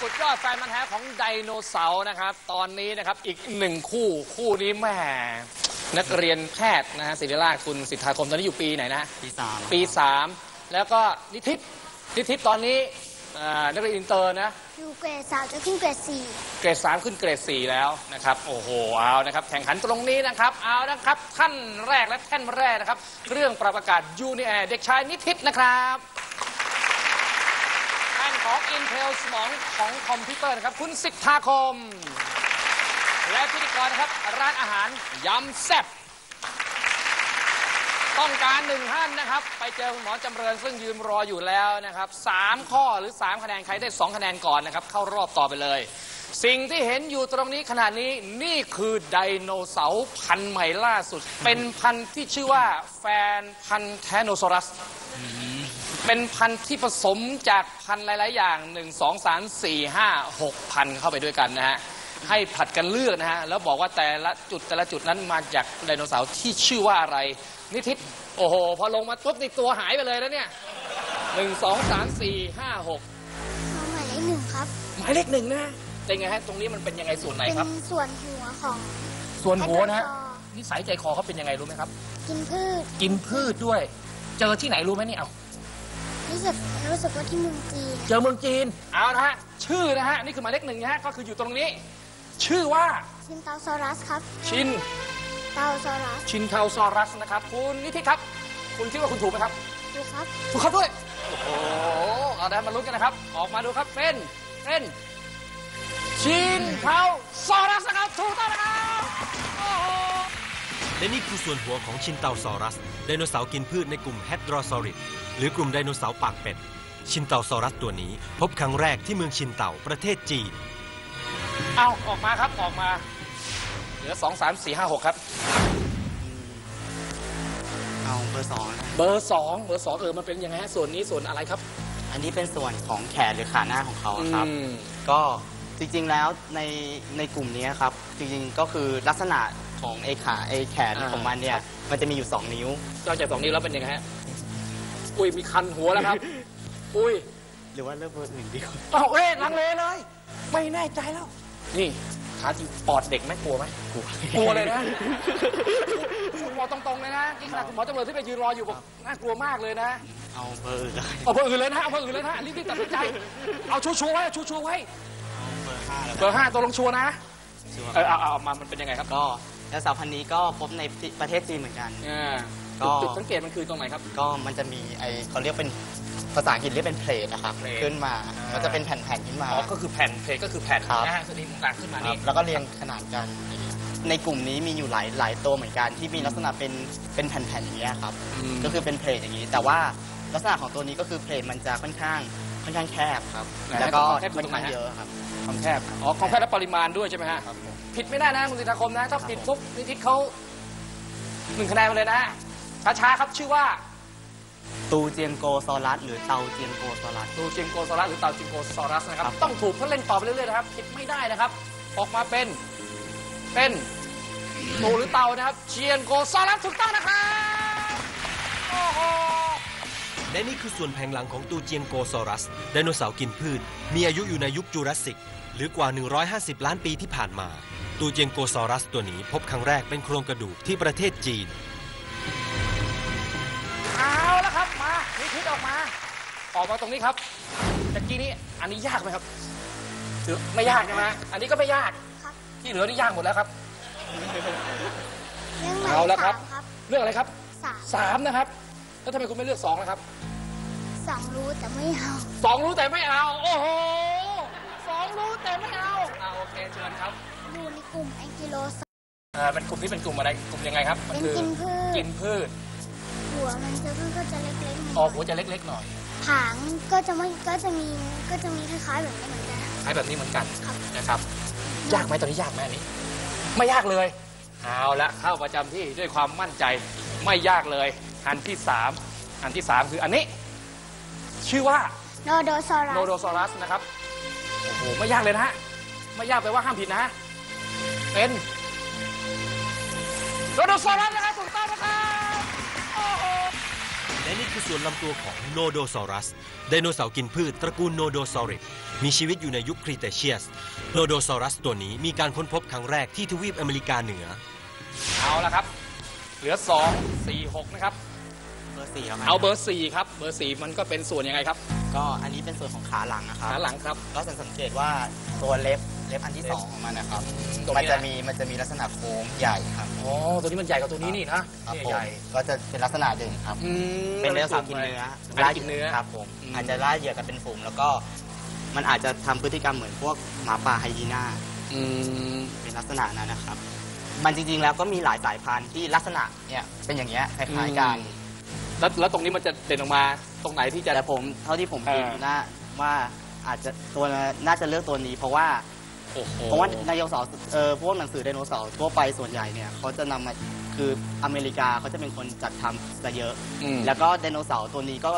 สุดยอดแฟนมันธุ์แท้ของไดโนเสาร์นะครับ ตอนนี้นะครับอีกหนึ่งคู่คู่นี้แหม่นักเรียนแพทย์นะฮะศิริราชคุณสิทธาคมตอนนี้อยู่ปีไหนนะ ปีสามปีสามแล้วก็นิทิพย์นิทิพย์ตอนนี้อ่านักเรียนอินเตอร์นะ อยู่เกรดสามจะขึ้นเกรดสี่เกรดสามขึ้นเกรดสี่แล้วนะครับ โอ้โหเอานะครับ แข่งขันตรงนี้นะครับ เอานะครับท่านแรกและแท่นแรกนะครับ เรื่องปรับอากาศยูนิแอร์เด็กชายนิทิศนะครับท่าน ของ Intel สมองของคอมพิวเตอร์นะครับ คุณสิทธาคม และพิธีกรนะครับ ร้านอาหารยำแซ่บต้องการหนึ่งท่านนะครับ ไปเจอคุณหมอจำเริญซึ่งยืนรออยู่แล้วนะครับสามข้อหรือสามคะแนนใครได้สองคะแนนก่อนนะครับ เข้ารอบต่อไปเลย สิ่งที่เห็นอยู่ตรงนี้ขณะนี้นี่คือไดโนเสาร์พันธุ์ใหม่ล่าสุด เป็นพันธุ์ที่ชื่อว่าแฟนพันธุ์แทโนซอรัส เป็นพันธุ์ที่ผสมจากพันธุ์หลาย ๆ อย่าง 1 2 3 4 5 6พันธุ์เข้าไปด้วยกันนะฮะ ให้ผลัดกันเลือกนะฮะ แล้วบอกว่าแต่ละจุดแต่ละจุดนั้นมาจากไดโนเสาร์ที่ชื่อว่าอะไร นิทิศโอ้โห พอลงมาปุ๊บนี่ตัวหายไปเลยแล้วเนี่ยหนึ่งสองสามสี่ห้าหกน้องหมายเลขหนึ่งครับ หมายเลขหนึ่งนะเป็นไงฮะ ตรงนี้มันเป็นยังไงส่วนไหนเป็นครับส่วนหัวของส่วนหัวนะฮะแอดวอนิสัยใจคอเขาเป็นยังไงรู้ไหมครับ กินพืช กินพืชด้วย เจอที่ไหนรู้ไหมเนี่ยเอา รู้สึกรู้สึกว่าที่เมืองจีนเจอเมืองจีน เอานะฮะ ชื่อนะฮะ นี่คือหมายเลขหนึ่งนะฮะ ก็คืออยู่ตรงนี้ ชื่อว่าชินเตาซอรัสครับชินเตาซอรัสชินเทาซอรัสนะครับ คุณนิติครับ คุณคิดว่าคุณถูกไหมครับ ดูครับถูกครับด้วย โอ้โห เอาได้มาลุ้นกันนะครับ ออกมาดูครับ เป็นเป็นชินเทาซอรัสนะครับ ถูกต้องนะครับ โอ้โห และนี่คือส่วนหัวของชินเตาซอรัส ไดโนเสาร์กินพืชในกลุ่มแฮดรอซอริดหรือกลุ่มไดโนเสาร์ปากเป็ด ชินเตาซอรัสตัวนี้ พบครั้งแรกที่เมืองชินเตาประเทศจีน เอาออกมาครับออกมา เหลือสองสามสี่ห้าหกครับ เอาเบอร์สองนะเบอร์สองเบอร์สองเออมันเป็นยังไงฮะส่วนนี้ส่วนอะไรครับอันนี้เป็นส่วนของแขนหรือขาหน้าของเขาครับ อืม ก็จริงๆแล้วในในกลุ่มนี้ครับ จริงๆก็คือลักษณะ ของไอ้ขาไอ้แขนอ่าของมันเนี่ยมันจะมีอยู่ 2 นิ้ว นอกจากสองนี้วแล้วเป็นยังไงฮะอุ้ยมีคันหัวแล้วครับ อุ้ยหรือว่าเลือกเบอร์อื่นดีกว่าเอาเอ้ยลังเลเลย ไม่แน่ใจแล้ว นี่ขาจริงปอดเด็กไหมกลัวไหม กลัวกลัวเลยนะ คุณหมอตรงๆเลยนะนี่ขนาดคุณหมอจำเลยที่ไปยืนรออยู่บอกน่ากลัวมากเลยนะ เอาเบอร์อื่นเลยเอาเบอร์อื่นเลยนะ เอาเบอร์อื่นเลยนะรีบๆตัดสินใจ เอาชัวร์ๆไว้ชัวร์ๆไว้เอาเบอร์ห้าแล้วเบอร์ห้าตัวลงชัวร์นะชัวร์เออเอาเอาเอามามันเป็นยังไงครับ ก็ แล้วเสาพันธุ์นี้ก็พบในประเทศจีนเหมือนกัน อ่าก็ จุดสังเกตมันคือตรงไหนครับ ก็มันจะมีไอเขาเรียกเป็นภาษาอังกฤษเรียกเป็นเพลทนะครับ เพลทขึ้นมาอ่าก็จะเป็นแผ่นๆขึ้นมา อ๋อก็คือแผ่นเพลก็คือแผ่นครับ นะฮะสนิมต่างๆขึ้นมาครันี่บแล้วก็เรียงขนาดกัน ในกลุ่มนี้มีอยู่หลายหลายตัวเหมือนกัน ที่มีลักษณะเป็นเป็นแผ่นๆอย่างนี้ยครับ อืมก็คือเป็นเพลทอย่างนี้ แต่ว่าลักษณะของตัวนี้ก็คือเพลทมันจะค่อนข้างค่อนข้างแคบครับ แล้วก็ค่อนข้างเยอะครับความแคบอ๋อความแคบและปริมาณด้วยใช่ไหมฮะผิ ดไม่ได้นะคุณสิทธาคมนะ ถ้าผิดปุ๊บนิติเขาหนึ่งคะแนนมาเลยนะช้าๆครับชื่อว่า ตูเจียงโกซอรัสหรือเตาเจียงโกซอรัส ตูจิงโกซอรัสหรือเต่าจิงโกซอรัสนะครับ ครับ ต้องถูกเพื่อเล่นต่อไปเรื่อยๆนะครับผิดไม่ได้นะครับ ออกมาเป็นเป็นตูหรือเต่านะครับเจียงโกซอรัสถูกต้องนะครับโอ้โหและนี่คือส่วนแผงหลังของตูเจียงโกซอรัส ไดโนเสาร์กินพืช มีอายุอยู่ในยุคจูราสสิก หรือกว่า 150 ล้านปีที่ผ่านมา ตูเจียงโกซอรัสตัวนี้พบครั้งแรกเป็นโครงกระดูกที่ประเทศจีน เอาแล้วครับมานิทิศออกมา ออกมาตรงนี้ครับตะกี้นี้อันนี้ยากไหมครับถือไม่ยากใช่ไหมอันนี้ก็ไม่ยากครับที่เหลือนี่ยากหมดแล้วครับเรื่องหมายเอาเลแล้วขครับสามครับ เรื่องอะไรครับสามสามนะครับแล้วทำไมคุณไม่เลือกสองล่ะครับสองรู้แต่ไม่เอาสองรู้แต่ไม่เอา โอ้โหสอง รู้แต่ไม่เอาอ่าโอเคเชิญครับอยู่ในกลุ่มแองกิโลซอ่าเป็นกลุ่มที่เป็นกลุ่มอะไรกลุ่มยังไงครับมัเป็นคือกินพืชกินพืชหัวมันจะก็จะเล็กๆหน่อ๋ออยหัวจะเล็กๆหน่อยหางก็จะไม่ก็จะมีก็จะมีคล้ายๆแบบนี้เหมือนกัน คล้ายแบบนี้เหมือนกันครับ นะครับ ยากไหมตอนนี้ยากไหมอันนี้ ไม่ยากเลยเอาละเข้าประจำที่ด้วยความมั่นใจไม่ยากเลย อันที่สามอันที่สามคืออันนี้ ชื่อว่า โนโดซอรัสโนโดซอรัสนะครับ โอ้โหไม่ยากเลยนะฮะไม่ยากแปลว่าห้ามผิดนะฮะเป็นโนโดซอรัสนะครับถูกต้องนะครับโอ้โหและนี่คือคือส่วนลำตัวของโนโดซอรัสไดโนเสาร์กินพืชตระกูลโนโดซอริดมีชีวิตอยู่ในยุคครีเตเชียสโนโดซอรัสตัวนี้มีการค้นพบครั้งแรกที่ทวีปอเมริกาเหนือ เอาละครับ เหลือ 2 4 6 นะครับ เบอร์สี่ประมาณเอาเบอร์ 4 ครับ เบอร์ 4 มันก็เป็นส่วนยังไงครับ ก็อันนี้เป็นส่วนของขาหลังนะครับขาหลังครับก็จะสังเกตว่าตัวเล็บเล็บอันที่สองของมันนะครับตรงมันนี้จะนะมีมันจะมีลักษณะโค้งใหญ่ครับอ๋อตัวนี้มันใหญ่กว่าตัวนี้นี่นะครับนี่ผมใหญ่ก็จะเป็นลักษณะเด่นครับอืมเป็นไดโนเสาร์กินเนื้อล่ากินเนื้อครับผมอืมอาจจะล่าเหยื่อกันเป็นฝูงแล้วก็ มันอาจจะทำพฤติกรรมเหมือนพวกหมาป่าไฮยีน่าอืมเป็นลักษณะนั้นนะครับ มันจริงๆแล้วก็มีหลายสายพันธุ์ที่ลักษณะเนี่ยเป็นอย่างเงี้ยคล้ายๆกัน แล้วแล้วตรงนี้มันจะเด่นออกมาตรงไหนที่จะ แต่ผมเท่าที่ผมคิดเออ นะว่าอาจจะตัวน่าจะเลือกตัวนี้ เพราะว่าโอ้โหเพราะว่าไดโนเสาร์เออพวกหนังสือไดโนเสาร์ทั่วไปส่วนใหญ่เนี่ยเขาจะนำมาคืออเมริกาเขาจะเป็นคนจัดทำซะเยอะ อืมแล้วก็ไดโนเสาร์ตัวนี้ก็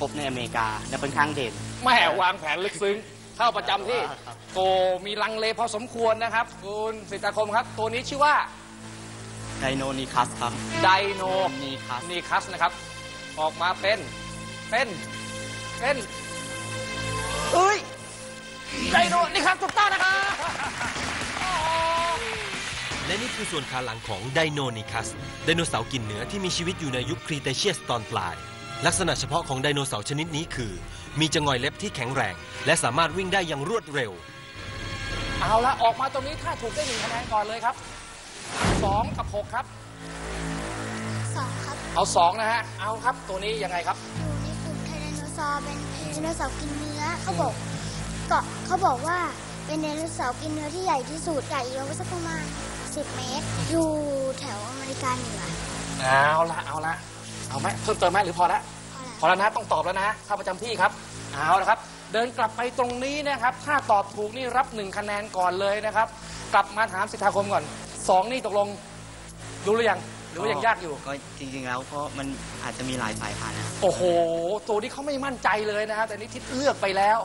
พบในอเมริกาและค่อนข้างเด่น แม่วางแผนลึกซึ้งเข้าประจำที่ครับ โกมีลังเลพอสมควรนะครับ คุณสิทธาคมครับ ตัวนี้ชื่อว่าไดโนนิคัสครับไดโนนิคัส นีคัสนะครับ ออกมาเป็น เป็น เป็นเอ้ยไดโนนีคัสถูกต้องนะครับโอ้โหและนี่คือส่วนขาหลังของไดโนนิคัส ไดโนเสาร์กินเนื้อที่มีชีวิตอยู่ในยุคครีเตเชียสตอนปลาย ลักษณะเฉพาะของไดโนเสาร์ชนิดนี้คือ มีจงอยเล็บที่แข็งแรง และสามารถวิ่งได้อย่างรวดเร็ว เอาละออกมาตรงนี้ถ้าถูกได้หนึ่งคะแนนก่อนเลยครับสองกับหกครับสองครับ เอาสองนะฮะ เอาครับตัวนี้ยังไงครับ อยู่ในกลุ่มไทแรนโนซอร์เป็นไดโนเสาร์กินเนื้อเขาบอกก็เขาบอกว่าเป็นไดโนเสาร์กินเนื้อที่ใหญ่ที่สุดใหญ่ยาวสักประมาณ10 เมตร อยู่แถวอเมริกาเหนือเอาละเอาละเอาไหมเพิ่มเติมไหมหรือพอละพอแล้วนะต้องตอบแล้วนะเข้าประจำที่ครับเอาละครับ เดินกลับไปตรงนี้นะครับ ถ้าตอบถูกนี่รับหนึ่งคะแนนก่อนเลยนะครับ กลับมาถามสิทธาคมก่อนสองนี่ตกลงรู้หรือยัง หรือว่ายังยากอยู่ ก็จริงๆแล้วเพราะมันอาจจะมีหลายสายพันธุ์นะโอ้โห ตัวนี้เขาไม่มั่นใจเลยนะครับแต่นี่ทิศเลือกไปแล้ว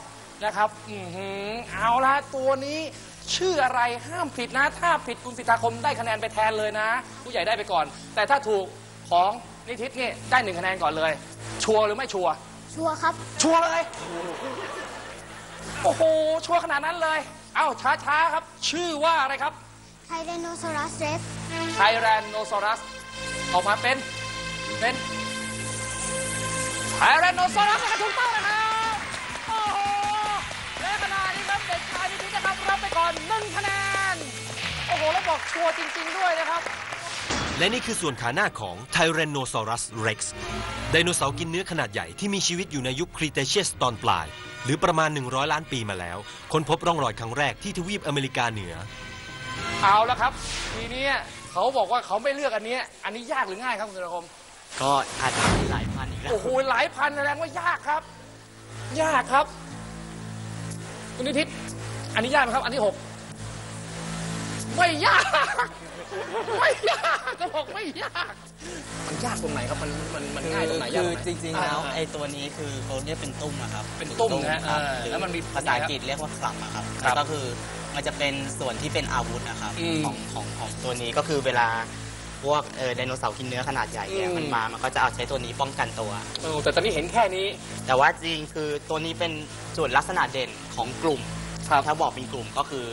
นะครับอือหือเอาละตัวนี้ชื่ออะไรห้ามผิดนะ ถ้าผิดคุณสิทธาคมได้คะแนนไปแทนเลยนะ ผู้ใหญ่ได้ไปก่อน แต่ถ้าถูกของนิทิศนี่ได้หนึ่งคะแนนก่อนเลย ชัวร์หรือไม่ชัวร์ชัวร์ครับ ชัวร์เลยโอ้โหชัวร์ขนาดนั้นเลย เอ้าช้าๆครับ ชื่อว่าอะไรครับ ไทแรนโนซอรัสเรสไทแรนโนซอรัสออกมาเป็น เป็นไทแรนโนซอรัสนะครับถูกต้องนะครับโอ้โหและขณะนี้ครับเด็กชายนิตินะครับรับไปก่อนหนึ่งคะแนน โอ้โห แล้วบอกชัวร์จริง ๆ ด้วยนะครับและนี่คือส่วนขาหน้าของ Tyrannosaurus rex ไดโนเสาร์กินเนื้อขนาดใหญ่ที่มีชีวิตอยู่ในยุคครีเตเชียสตอนปลาย หรือประมาณ 100 ล้านปีมาแล้ว ค้นพบร่องรอยครั้งแรกที่ทวีปอเมริกาเหนือ เอาละครับ ทีนี้เขาบอกว่าเขาไม่เลือกอันเนี้ยอันนี้ยากหรือง่ายครับคุณสุรคมก็อาจจะมีหลายพันธุ์อีกแล้วโอ้โหหลายพันแสดงว่ายากครับ ยากครับ คุณนิทิศอันนี้ยากไหมครับ อันที่หกไม่ยาก ไม่ยากก็บอกไม่ยาก มันยากตรงไหนครับมันมันมันง่ายตรงไหนยากคืตอรงไหน จริงๆแล้วอ่าไอ้ตัวนี้คือเขาเรียกเป็นตุ้มอะครับเป็นตุ้มนะฮะครับเออหรือแล้วมันมีภาษาอังกฤษเรียกว่าคลับอะครับครับแล้วก็คือ มันจะเป็นส่วนที่เป็นอาวุธนะครับอืมของของของตัวนี้ก็คือเวลาพวกเออไดโนเสาร์กินเนื้อขนาดใหญ่เนี่ยอืม มันมามันก็จะเอาใช้ตัวนี้ป้องกันตัว เออแต่ตอนนี้เห็นแค่นี้ แต่ว่าจริงคือตัวนี้เป็นส่วนลักษณะเด่นของกลุ่ม ครับถ้าบอกเป็นกลุ่มก็คือ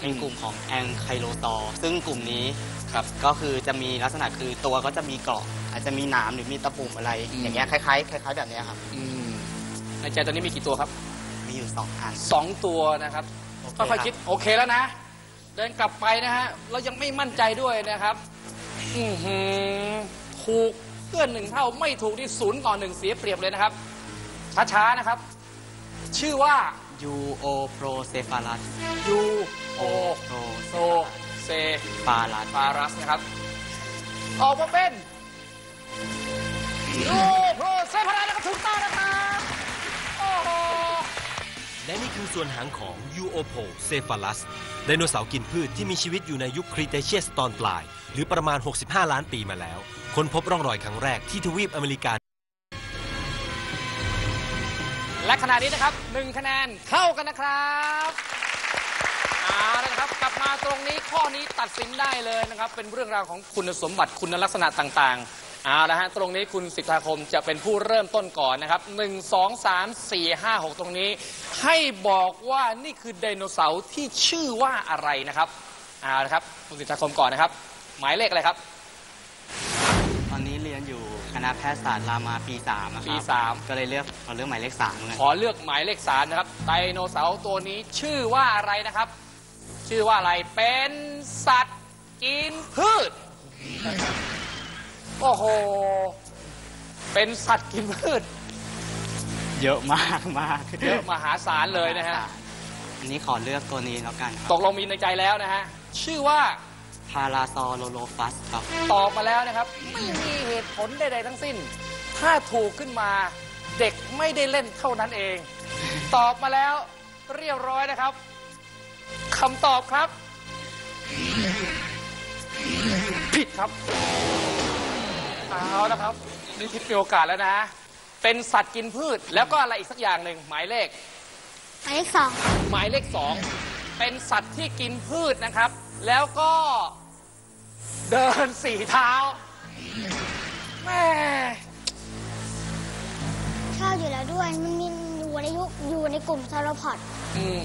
เป็นกลุ่มของแองไคโลตอซึ่งกลุ่มนี้ครับก็คือจะมีลักษณะคือตัวก็จะมีเกราะอาจจะมีหนามหรือมีตะปุ่มอะไร อืม อย่างเงี้ยคล้ายๆคล้ายๆแบบเนี้ยครับ อืมในใจตอนนี้มีกี่ตัวครับมีอยู่สองอัน สองตัวนะครับ โอเคค่อยๆรับคิดโอเคแล้วนะ เดินกลับไปนะฮะเรายังไม่มั่นใจด้วยนะครับ อือหือถูกเพื่อนหนึ่งเท่าไม่ถูกที่ศูนย์ต่อหนึ่งเสียเปรียบเลยนะครับ ช้าๆนะครับ ชื่อว่า ยูโอโปรเซฟาลัสยูโอโปรโซเซฟาลัสฟารัสนะครับ ออกมาเป็นยูโปรเซฟารัสนะครับถูกต้องนะครับโอ้โห และนี่คือส่วนหางของ u o p o c e p h a l u s ไดโนเสาร์กินพืชที่มีชีวิตอยู่ในยุคครีเตเชียสตอนปลาย หรือประมาณ 65 ล้านปีมาแล้ว ค้นพบร่องรอยครั้งแรกที่ทวีปอเมริกา และขณะนี้นะครับหนึ่งคะแนนเข้ากันนะครับเอาละครับกลับมาตรงนี้ข้อนี้ตัดสินได้เลยนะครับ เป็นเรื่องราวของคุณสมบัติคุณลักษณะต่างๆ เอาละฮะตรงนี้คุณสิทธาคมจะเป็นผู้เริ่มต้นก่อนนะครับหนึ่งสองสามสี่ห้าหกตรงนี้ ให้บอกว่านี่คือไดโนเสาร์ที่ชื่อว่าอะไรนะครับเอาละครับ คุณสิทธาคมก่อนนะครับ หมายเลขอะไรครับ ตอนนี้เรียนอยู่คณะแพทยศาสตร์รามาปี3นะครับปีสาม ก็เลยเลือกเอาเรื่องหมายเลข3เลยขอเลือกหมายเลขสามนะครับไดโนเสาร์ตัวนี้ชื่อว่าอะไรนะครับ ชื่อว่าอะไรเป็นสัตว์กินพืช โอ้โห เป็นสัตว์กินพืช เยอะมากมากเยอะมหาศาลเลยนะฮะ อันนี้ขอเลือกตัวนี้แล้วกันคตรับกลงมีในใจแล้วนะฮะ ชื่อว่าพาราซอโลโลฟัสครับ ตอบมาแล้วนะครับ ไม่มีเหตุผลใดๆทั้งสิ้น ถ้าถูกขึ้นมาเด็กไม่ได้เล่นเท่านั้นเอง ตอบมาแล้วเรียบร้อยนะครับคำตอบครับ ผิดครับ เอาละครับนี่ทิศมีโอกาสแล้วนะ เป็นสัตว์กินพืชแล้วก็อะไรอีกสักอย่างหนึ่งหมายเลข หมายเลขสองหมายเลขสองเป็นสัตว์ที่กินพืชนะครับ แล้วก็เดินสี่เท้าแม่ชอบอยู่แล้วด้วยมันมีอยู่ในยุคอยู่ในกลุ่มซาโรพอดอืม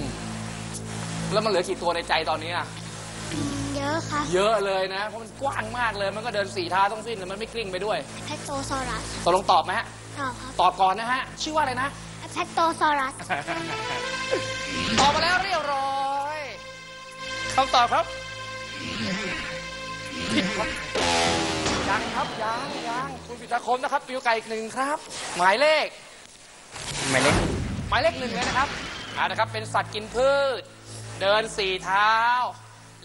แล้วมันเหลือกี่ตัวในใจตอนนี้อะอืมเยอะครับเยอะเลยนะ เพราะมันกว้างมากเลย มันก็เดินสี่เท้าต้องสิ้นแต่มันไม่กลิ้งไปด้วยแพคโตซอรัสตกลงตอบไหมฮะ ตอบครับตอบก่อนนะฮะ ชื่อว่าอะไรนะ แพคโตซอรัส ตอบมาแล้วเรียบร้อยคำตอบครับผิดครับยังครับยังยังคุณปิตาคมนะครับ ปิวไก่อีกหนึ่งครับ หมายเลข หมายเลขหมายเลขหนึ่งเลยนะครับอ่านะครับ เป็นสัตว์กินพืช เดินสี่เท้า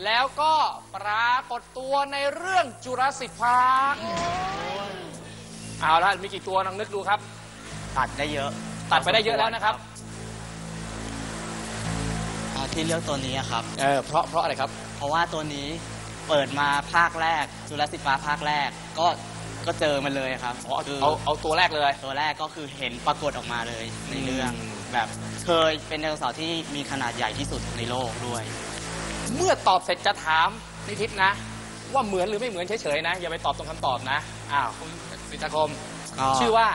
แล้วก็ปรากฏตัวในเรื่องจุราสิกพาร์คเอาละมีกี่ตัวลองนึกดูครับ ตัดได้เยอะตัดไปได้เยอะแล้วนะครับอ่าที่เลือกตัวนี้อะครับ เออเพราะเพราะอะไรครับ เพราะว่าตัวนี้เปิดมาภาคแรกจุลศิษย์ฟ้าภาคแรก ก็ก็เจอมันเลยครับอ๋อเอาคือเอาเอาตัวแรกเลย ตัวแรกก็คือเห็นปรากฏออกมาเลยในเรื่องอืมแบบเคยเป็นไดโนเสาร์ที่มีขนาดใหญ่ที่สุดในโลกด้วย เมื่อตอบเสร็จจะถามนิทิศนะ ว่าเหมือนหรือไม่เหมือนเฉยๆนะ อย่าไปตอบตรงคำตอบนะอ้าวคุณปิตาคม ก็ชื่อว่า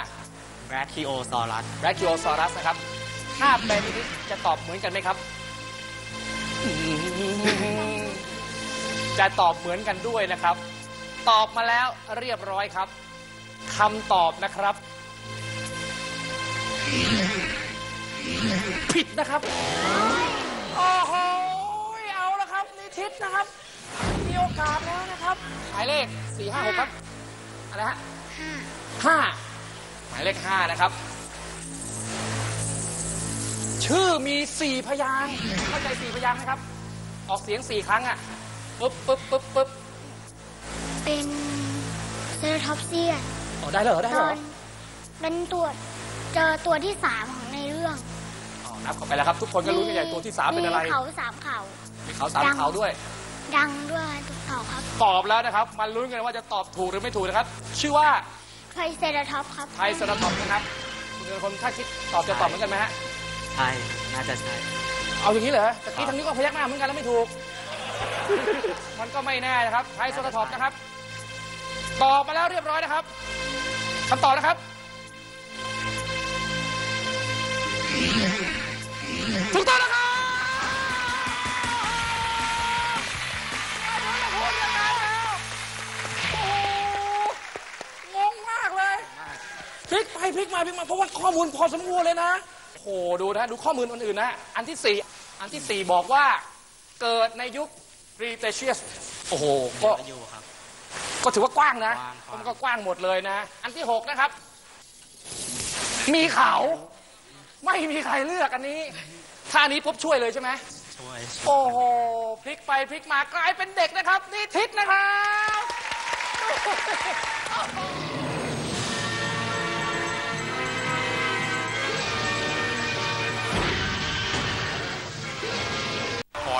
แรคคิโอซอรัส b r a c h i o s a u r u s นะครับ ถ้าเป็นนิทิศจะตอบเหมือนกันไหมครับ จะตอบเหมือนกันด้วยนะครับ ตอบมาแล้วเรียบร้อยครับคำตอบนะครับ ผิดนะครับ โอ้โหเอา ละครับนิทิศนะครับ มีโอกาสแล้วนะครับหมายเลขสี่ห้าหกครับอะไรฮะห้าห้าหมายเลขห้านะครับ ชื่อมีสี่พยางค์เข้าใจสี่พยางค์ไหมครับ ออกเสียงสี่ครั้งอะปึ๊บปึ๊บปึ๊บปึ๊บเป็นเซอร์ท็อปเซียนอ๋อได้เหรอได้ตเหรออนเป็นตัวเจอตัวที่สามของในเรื่องอ๋อ นับเข้าไปแล้วครับ ทุกคนก็รู้กันใหญ่ตัวที่สามเป็นอะไร มีเขาสามเขามีเขาสามเขาด้วย ดังด้วยทุกเขาครับ ตอบแล้วนะครับ มาลุ้นกันว่าจะตอบถูกหรือไม่ถูกนะครับ ชื่อว่าไทรเซราท็อปส์ครับไทยสระตอบนะครับคุณเป็นคนถ้าคิดตอบจะตอบเหมือนกันไหมฮะ ใช่ น่าจะใช่ เอาอย่างนี้เหรอตะกี้ทางนี้ก็พยักหน้าเหมือนกันแล้วไม่ถูก มันก็ไม่แน่นะครับไทยโซลท็อปนะครับ ตอบมาแล้วเรียบร้อยนะครับคำตอบนะครับ ข้อมูลพอสมควรเลยนะโอ้โหดูนะดูข้อมูลอื่นๆนะ อันที่สี่อันที่สี่บอกว่าเกิดในยุครีเทเชียสโอ้โหก็อยู่ครับ ก็ถือว่ากว้างนะกว้างกว้างมันก็กว้างหมดเลยนะ อันที่หกนะครับ มีเขาไม่มีใครเลือกอันนี้ ถ้าอันนี้ปุ๊บช่วยเลยใช่ไหมช่วยโอ้โหพลิกไปพลิกมากลายเป็นเด็กนะครับ นี่ทิศนะครับ สุ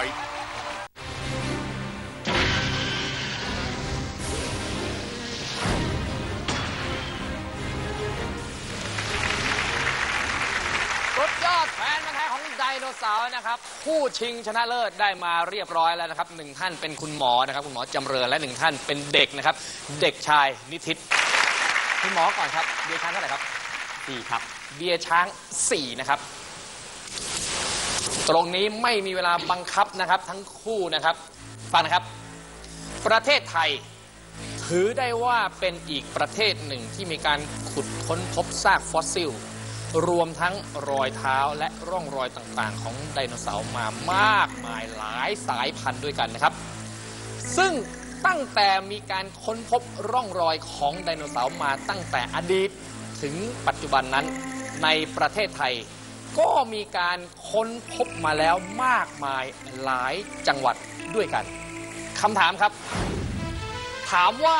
ดยอดแฟนมาแท้ของไดโนเสาร์นะครับผู้ชิงชนะเลิศได้มาเรียบร้อยแล้วนะครับหนึ่งท่านเป็นคุณหมอนะครับ คุณหมอจำเริญและหนึ่งท่านเป็นเด็กนะครับ เด็กชายนิทิศคุณหมอก่อนครับเบียร์ช้างเท่าไหร่ครับสี่ครับ เบียร์ช้างสี่นะครับ ตรงนี้ไม่มีเวลาบังคับนะครับทั้งคู่นะครับฟังนะครับ ประเทศไทย ถือได้ว่าเป็นอีกประเทศหนึ่งที่มีการขุดค้นพบซากฟอสซิล รวมทั้งรอยเท้าและร่องรอยต่างๆ ของไดโนเสาร์มามากมายหลายสายพันธุ์ด้วยกันนะครับ ซึ่งตั้งแต่มีการค้นพบร่องรอยของไดโนเสาร์มาตั้งแต่อดีตถึงปัจจุบันนั้นในประเทศไทย ก็มีการค้นพบมาแล้วมากมายหลายจังหวัดด้วยกันคำถามครับ ถามว่า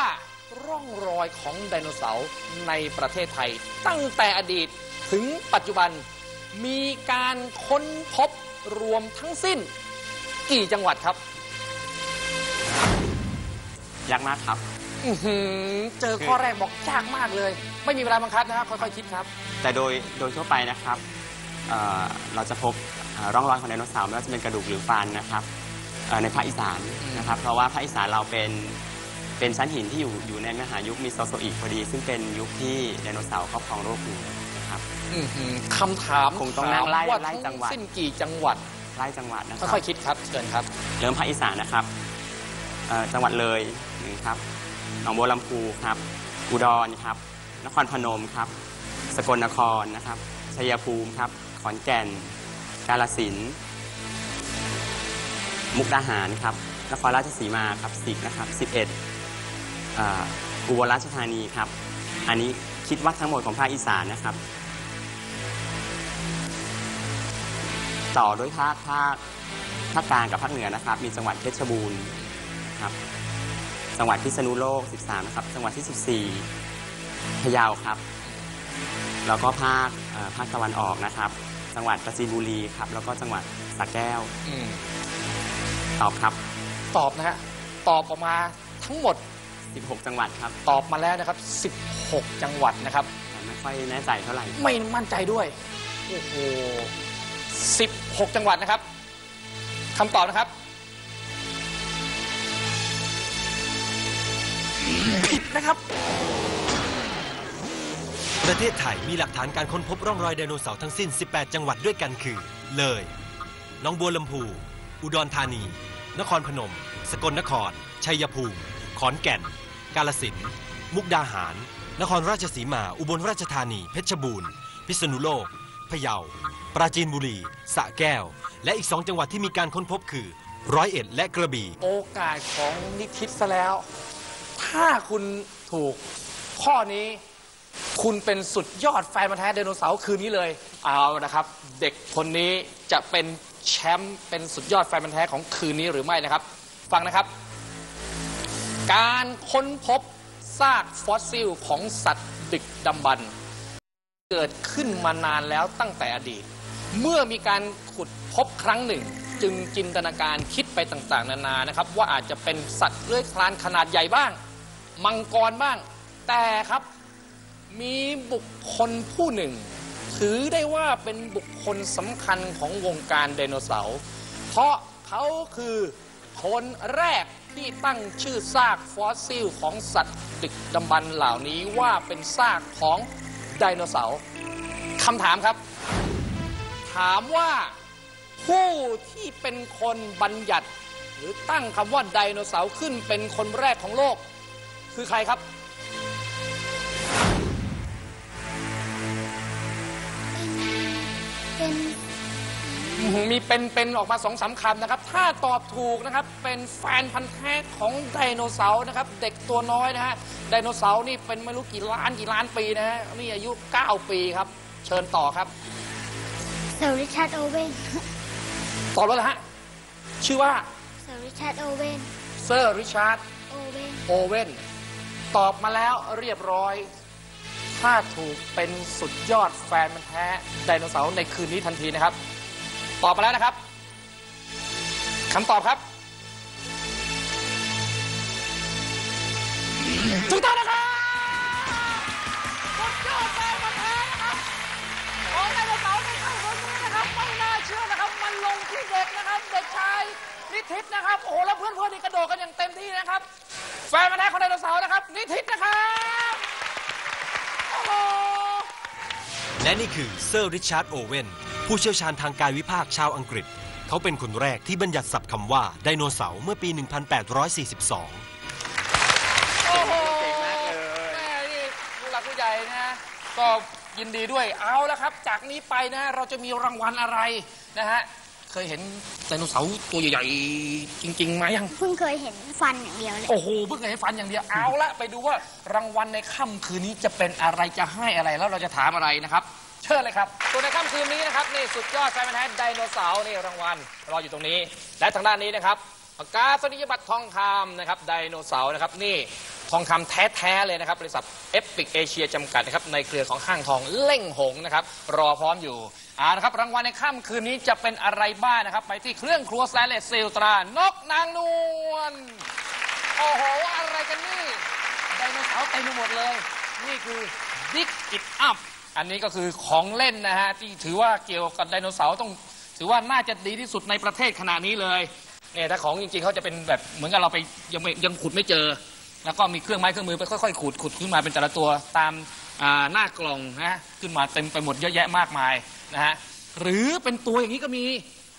ร่องรอยของไดโนเสาร์ในประเทศไทย ตั้งแต่อดีตถึงปัจจุบันมีการค้นพบรวมทั้งสิ้น กี่จังหวัดครับยากมากครับ อื้อหือเจอข้อแรกบอกยากมากเลย ไม่มีเวลาบังคับนะครับค่อยๆคิดครับ แต่โดยโดยทั่วไปนะครับ เอ่อเราจะพบเอ่อร่องรอยของไดโนเสาร์ไม่ว่าจะเป็นกระดูกหรือฟันนะครับเอ่อในภาคอีสานนะครับ เพราะว่าภาคอีสานเราเป็นเป็นชั้นหินที่อยู่อยู่ในมหายุคมีโซโซอีกพอดี ซึ่งเป็นยุคที่ไดโนเสาร์ครอบครองโลกอยู่นะครับอื้อหือคำถามคงต้องนั่งไล่ถามว่าไล่จัทั้งงหวัดสิ้นกี่จังหวัดไล่จังหวัดนะครับค่อยๆคิดครับเชิญครับเริ่มภาคอีสานนะครับเอ่อจังหวัดเลยหนึ่งครับหนองบัวลำพูครับอุดรครับ นครพนมครับ สกลนครนะครับชัยภูมิครับข อนแก่น กาฬสิน มุกดาหารครับ นครราชสีมาครับสิบนะครับสิบเอ็ดอุบลราชธานีครับ อันนี้คิดว่าทั้งหมดของภาคอีสานนะครับ ต่อด้วยภาคภาคภาคกลางกับภาคเหนือนะครับ มีจังหวัดเพชรบูรณ์ครับ จังหวัดพิษณุโลก 13 นะครับ จังหวัดที่ 14พะเยาครับ แล้วก็ภาคภาคตะวันออกนะครับ จังหวัดปราจีนบุรีครับ แล้วก็จังหวัดสระแก้ว อืมตอบครับ ตอบนะฮะ ตอบออกมาทั้งหมด16 จังหวัดครับตอบมาแล้วนะครับ 16 จังหวัดนะครับ แต่ไม่ค่อยแน่ใจเท่าไหร่ ไม่มั่นใจด้วย โอ้โห16 จังหวัดนะครับคำตอบนะครับ ผิดนะครับ ประเทศไทยมีหลักฐานการค้นพบร่องรอยไดโนเสาร์ทั้งสิ้น 18 จังหวัดด้วยกันคือ เลยหนองบัวลำพู อุดรธานี นครพนม สกลนคร ชัยภูมิ ขอนแก่น กาลสิน มุกดาหาร นครราชสีมา อุบลราชธานี เพชรบูรณ์ พิษณุโลก พะเยา ปราจีนบุรี สระแก้ว และอีกสองจังหวัดที่มีการค้นพบคือ ร้อยเอ็ดและกระบี่ โอกาสของนิทิศซะแล้ว ถ้าคุณถูกข้อนี้ คุณเป็นสุดยอดแฟนมาแท้ไดโนเสาร์คืนนี้เลย เอานะครับ เด็กคนนี้จะเป็นแชมป์เป็นสุดยอดแฟนมันแท้ของคืนนี้หรือไม่นะครับ ฟังนะครับ การค้นพบซากฟอสซิลของสัตว์ดึกดำบรรพ์เกิดขึ้นมานานแล้วตั้งแต่อดีต เมื่อมีการขุดพบครั้งหนึ่ง จึงจินตนาการคิดไปต่างๆ นานานะครับ ว่าอาจจะเป็นสัตว์เลื้อยคลานขนาดใหญ่บ้าง มังกรบ้าง แต่ครับ มีบุคคลผู้หนึ่ง ถือได้ว่าเป็นบุคคลสำคัญของวงการไดโนเสาร์ เพราะเขาคือคนแรกที่ตั้งชื่อซากฟอสซิลของสัตว์ดึกดำบรรเหล่านี้ว่าเป็นซากของไดโนเสาร์คำถามครับ ถามว่าผู้ที่เป็นคนบัญญัติ หรือตั้งคำว่าไดโนเสาร์ขึ้นเป็นคนแรกของโลก คือใครครับ เป็น อื้อหือมีเป็นเป็นออกมาสองสามคำนะครับ ถ้าตอบถูกนะครับ เป็นแฟนพันธ์แท้ของไดโนเสาร์นะครับ เด็กตัวน้อยนะฮะ ไดโนเสาร์นี่เป็นไม่รู้กี่ล้านกี่ล้านปีนะฮะ นี่อายุ 9 ปีครับ เชิญต่อครับ เซอร์ริชาร์ดโอเวนตอบแล้วนะฮะ ชื่อว่าเซอร์ริชาร์ดโอเวนเซอร์ริชาร์ด โอเวน โอเว่นตอบมาแล้วเรียบร้อย ถ้าถูกเป็นสุดยอดแฟนมันแท้ไดโนเสาร์ในคืนนี้ทันทีนะครับ ตอบมาแล้วนะครับคำตอบครับถูกต้องนะครับสุดยอดแฟนมันแท้นะครับของไดโนเสาร์ในค่ำคืนนี้นะครับไม่น่าเชื่อนะครับ มันลงที่เด็กนะครับ เด็กชายนิทิศนะครับ โอ้โหแล้วเพื่อนๆนี่กระโดดกันอย่างเต็มที่นะครับ แฟนมาแท้ของไดโนเสาร์นะครับ นิทิศนะครับ โห และนี่คือเซอร์ริชาร์ดโอเวนผู้เชี่ยวชาญทางกายวิภาคชาวอังกฤษ เขาเป็นคนแรกที่บัญญัติศัพท์คำว่าไดโนเสาร์เมื่อปี 1842 โอ้โหเก่งมากเลย แม่นี่ผู้หลักผู้ใหญ่นะ ก็ยินดีด้วย เอาแล้วครับ จากนี้ไปนะ เราจะมีรางวัลอะไรนะฮะ เคยเห็นไดโนเสาร์ตัวใหญ่ๆจริงๆไหมายังเพิ่งเคยเห็นฟันอย่างเดียวเลย โอ้โหเพิ่งเคยให้ฟันอย่างเดียวเอาละไปดูว่ารางวัลในค่ำคืนนี้จะเป็นอะไรจะให้อะไรแล้วเราจะถามอะไรนะครับ เชิญเลยครับส่วนในค่ำคืนนี้นะครับนี่สุดยอดแฟนพันธุ์แท้ไดโนเสาร์นี่รางวัลรออยู่ตรงนี้ และทางด้านนี้นะครับปากกาสนิยบัตรทองคำนะครับไดโนเสาร์นะครับนี่ ทองคำแท้ๆเลยนะครับบริษัทเอฟิกเอเชียจำกัดนะครับในเครือของห้างทองเล่งหงนะครับรอพร้อมอยู่เอาละครับรางวัลในค่ำคืนนี้จะเป็นอะไรบ้างนะครับ ไปที่เครื่องครัวสแตนเลสสตีลตรานกนางนวลโอ้โห อะไรกันนี่ไดโนเสาร์เต็มไปหมดเลย นี่คือ Dig It Up อันนี้ก็คือของเล่นนะฮะที่ถือว่าเกี่ยวกับไดโนเสาร์ต้อง ถือว่าน่าจะดีที่สุดในประเทศขณะนี้เลยเนี่ยถ้าของจริงๆเขาจะเป็นแบบเหมือนกับเราไปยังไม่ยังขุดไม่เจอ แล้วก็มีเครื่องไม้เครื่องมือไปค่อยๆขุดขุดขึ้นมาเป็นแต่ละตัวตามหน้ากล่องนะขึ้นมาเต็มไปหมดเยอะแยะมากมายนะฮะหรือเป็นตัวอย่างนี้ก็มี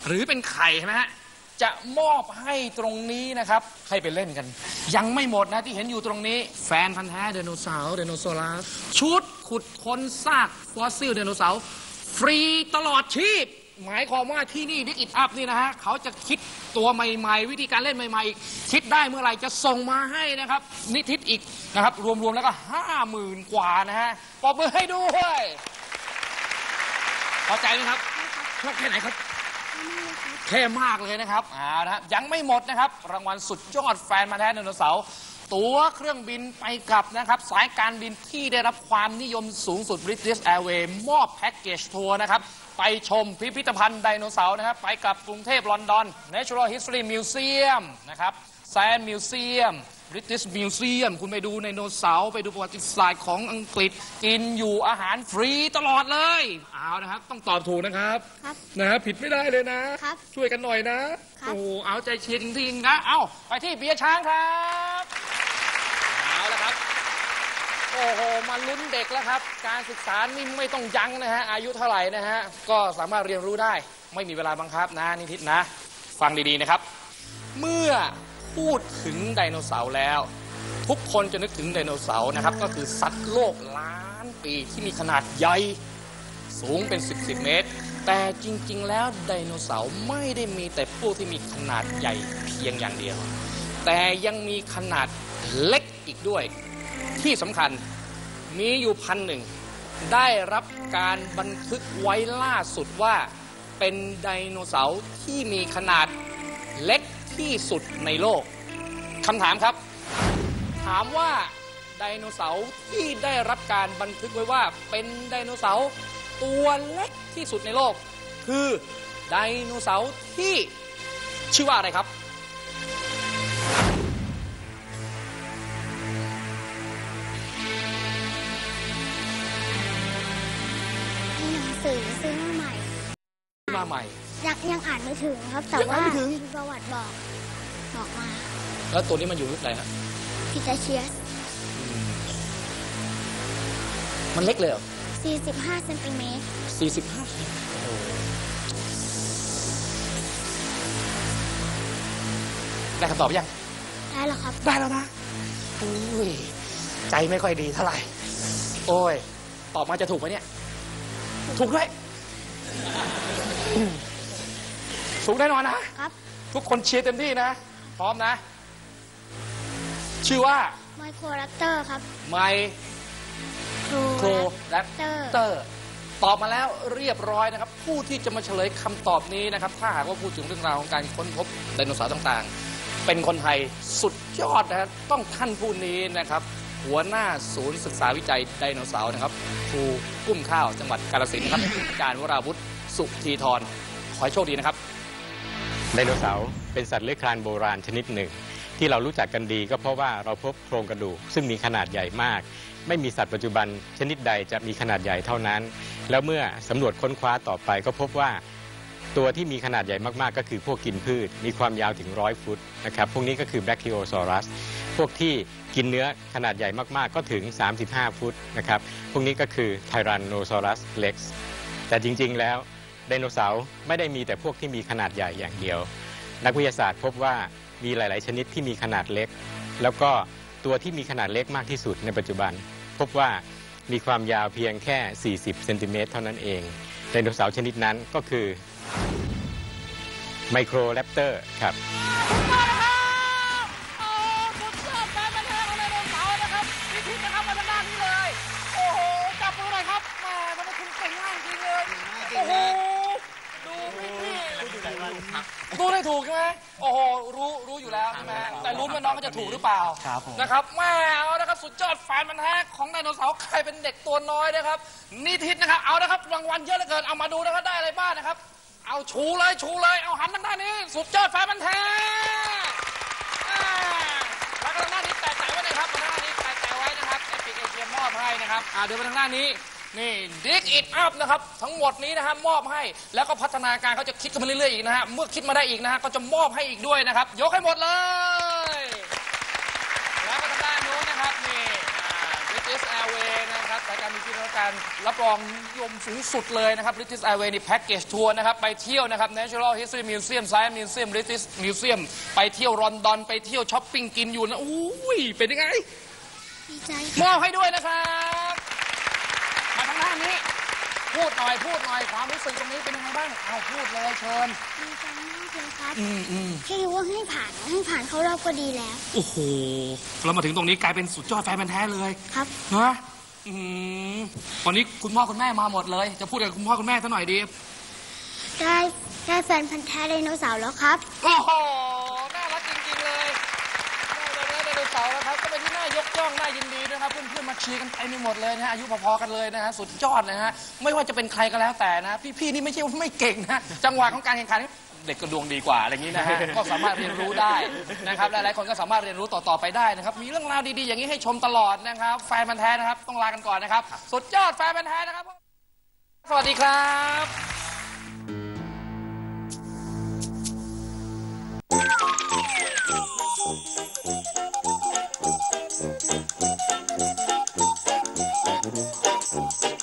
หรือเป็นไข่ใช่ไหมฮะจะมอบให้ตรงนี้นะครับ ให้ไปเล่นกัน ยังไม่หมดนะที่เห็นอยู่ตรงนี้ แฟนพันธ์แท้ไดโนเสาร์ไดโนเสาร์ชุดขุดค้นซากฟอสซิลไดโนเสาร์ ฟรีตลอดชีพ หมายความว่าที่นี่ดิกอิ t อัพนี่นะฮะเขาจะคิดตัวใหม่ ๆ วิธีการเล่นใหม่ๆอีกคิดได้เมื่อไหร่จะส่งมาให้นะครับ นิทิศอีกนะครับ รวม ๆ แล้วก็ห้าหมื่นกว่านะฮะปรบมือให้ด้วยพอใจไหมครับชอบแค่ไหนครับเท่มากเลยนะครับเอาละครับยังไม่หมดนะครับ รางวัลสุดยอดแฟนมาแท้ไดโนเสาร์ ตั๋วเครื่องบินไปกลับนะครับ สายการบินที่ได้รับความนิยมสูงสุด British Airways มอบแพ็กเกจทัวร์นะครับ ไปชมพิพิธภัณฑ์ไดโนเสาร์นะครับ ไปกลับกรุงเทพลอนดอน Natural History Museum นะครับ Science Museum British Museum คุณไปดูไดโนเสาร์ไปดูประวัติศาสตร์ของอังกฤษ กินอยู่อาหารฟรีตลอดเลยเอานะครับ ต้องตอบถูกนะครับครับนะผิดไม่ได้เลยนะครับ ช่วยกันหน่อยนะครับ โอ้โหเอาใจเชียร์จริงๆนะ เอาไปที่เบียร์ช้างครับเอาละครับ โอ้โหมาลุ้นเด็กแล้วครับ การศึกษานี่ไม่ต้องยั้งนะฮะอายุเท่าไหร่นะฮะก็สามารถเรียนรู้ได้ ไม่มีเวลาบังคับนะนิทิศนะ ฟังดีๆนะครับ เมื่อ พูดถึงไดโนเสาร์แล้ว ทุกคนจะนึกถึงไดโนเสาร์นะครับ ก็คือสัตว์โลกล้านปีที่มีขนาดใหญ่สูงเป็น 10 10 เมตร แต่จริงๆ แล้วไดโนเสาร์ไม่ได้มีแต่พวกที่มีขนาดใหญ่เพียงอย่างเดียว แต่ยังมีขนาดเล็กอีกด้วย ที่สำคัญมีอยู่พันหนึ่ง ได้รับการบันทึกไว้ล่าสุดว่าเป็นไดโนเสาร์ที่มีขนาดเล็ก ที่สุดในโลกคำถามครับ ถามว่าไดโนเสาร์ที่ได้รับการบันทึกไว้ว่าเป็นไดโนเสาร์ตัวเล็กที่สุดในโลก คือไดโนเสาร์ที่ชื่อว่าอะไรครับมีหนังสือซื้อมาใหม่มาใหม่ ยังยังอ่านไม่ถึงครับ แต่ยังอ่าว่านไม่ถึงมีประวัติบอกบอกมาแล้วตัวนี้มันอยู่ยุคไหนฮะพิตาเชียสมันเล็กเลยเหรอ45เซนติเมตรสี่สิบห้าได้คำตอบยัง ได้แล้วครับ ได้แล้วนะอุ้ย ใจไม่ค่อยดีเท่าไหร่ โอ้ย ตอบมาจะถูกไหมเนี่ย ถูกด้วย ถูกแน่นอนนะครับ ทุกคนเชียร์เต็มที่นะ พร้อมนะ ชื่อว่าไมโครแรปเตอร์ครับ ไมโครโครแรปเตอร์เตอร์ตอบมาแล้วเรียบร้อยนะครับ ผู้ที่จะมาเฉลยคำตอบนี้นะครับ ถ้าหากว่าพูดถึงเรื่องราวของการค้นพบไดโนเสาร์ต่างๆ เป็นคนไทยสุดยอดนะครับต้องท่านผู้นี้นะครับ หัวหน้าศูนย์ศึกษาวิจัยไดโนเสาร์นะครับครูกุ้มข้าวจังหวัดกาฬสินธุ์ครับอาจารย์วราวุฒิสุธีธรขอให้โชคดีนะครับ ไดโนเสาร์เป็นสัตว์เลื้อยคลานโบราณชนิดหนึ่ง ที่เรารู้จักกันดีก็เพราะว่าเราพบโครงกระดูก ซึ่งมีขนาดใหญ่มาก ไม่มีสัตว์ปัจจุบันชนิดใดจะมีขนาดใหญ่เท่านั้น แล้วเมื่อสำรวจค้นคว้าต่อไปก็พบว่าตัวที่มีขนาดใหญ่มากๆ ก็คือพวกกินพืช มีความยาวถึงร้อยฟุตนะครับพวกนี้ก็คือ Brachiosaurus พวกที่กินเนื้อขนาดใหญ่มากๆ ก็ถึง 35 ฟุตนะครับพวกนี้ก็คือ Tyrannosaurus rex แต่จริงๆแล้ว ไดโนเสาร์ไม่ได้มีแต่พวกที่มีขนาดใหญ่อย่างเดียว นักวิทยาศาสตร์พบว่ามีหลาย ๆ ชนิดที่มีขนาดเล็ก แล้วก็ตัวที่มีขนาดเล็กมากที่สุดในปัจจุบัน พบว่ามีความยาวเพียงแค่ 40 เซนติเมตรเท่านั้นเองไดโนเสาร์ชนิดนั้นก็คือไมโครแรปเตอร์ครับมาแล้วครับ ดูได้ถูกใช่ไหมโอ้โห รู้ รู้อยู่แล้วใช่ไหมแต่รู้นว่าน้องเขาจะถูกหรือเปล่า ครับผม นะครับแหม่เอานะครับ สุดยอดแฟนมันธุ์แท้ของไดโนเสาร์ใครเป็นเด็กตัวน้อยนะครับ นิทิศนะครับ เอานะครับ รางวัลเยอะเหลือเกิน เอามาดูนะครับ ได้อะไรบ้างนะครับ เอาชูเลย ชูเลย เอาหันทางด้านนี้ สุดยอดแฟนมันธุ์แท้อ่าแล้วก็ทางด้านนี้แตะแตะไว้เลยครับทางด้านนี้แตะแตะไว้นะครับเอพิกเอเชียมอบให้นะครับ อ่าเดี๋ยวไปทางด้านนี้ นี่ดิกอิทอัพนะครับ ทั้งหมดนี้นะฮะมอบให้ แล้วก็พัฒนาการเขาจะคิดกันมาเรื่อยๆอีกนะฮะเมื่อคิดมาได้อีกนะฮะก็จะมอบให้อีกด้วยนะครับ ยกให้หมดเลย แล้วก็ทางด้านนู้นนะครับนี่บริติชแอร์เวย์นะครับสายการบินที่ได้รับการรับรองนิยมสูงสุดเลยนะครับ British Airways นี่แพ็กเกจทัวร์นะครับไปเที่ยวนะครับ Natural History Museum Science Museum British Museum ไปเที่ยวลอนดอนไปเที่ยวช้อปปิ้งกินอยู่นะอุ้ยเป็นยังไง ดีใจ มอบให้ด้วยนะครับ มาทางด้านนี้ พูดหน่อยพูดหน่อยความรู้สึกตรงนี้เป็นยังไงบ้างเอาพูดเลยเชิญดีใจมากเลยครับอืมอืมแค่รู้ว่าให้ผ่านให้ผ่านเข้ารอบก็ดีแล้ว โอ้โหแล้วมาถึงตรงนี้กลายเป็นสุดยอดแฟนพันธุ์แท้เลยครับนะอืมวันนี้คุณพ่อคุณแม่มาหมดเลย จะพูดกับคุณพ่อคุณแม่สักหน่อยดี ได้ได้แฟนพันธ์แท้ไดโนเสาร์แล้วครับ โอ้โห ย่องน่ายินดีนะครับเพื่อนๆมาเชียร์กันเต็มไปหมดเลยนะฮะอายุพอๆกันเลยนะฮะสุดยอดนะฮะไม่ว่าจะเป็นใครก็แล้วแต่นะพี่ๆนี่ไม่ใช่ว่าไม่เก่งนะจังหวะของการแข่งขัน เด็กก็ดวงดีกว่าอะไรอย่างนี้นะฮะ ก็สามารถเรียนรู้ได้นะครับหลายๆคนก็สามารถเรียนรู้ต่อๆไปได้นะครับมีเรื่องราวดีๆอย่างนี้ให้ชมตลอดนะครับแฟนมันธุ์แท้นะครับต้องลากันก่อนนะครับ สุดยอดแฟนมันธุ์แท้นะครับ สวัสดีครับ Música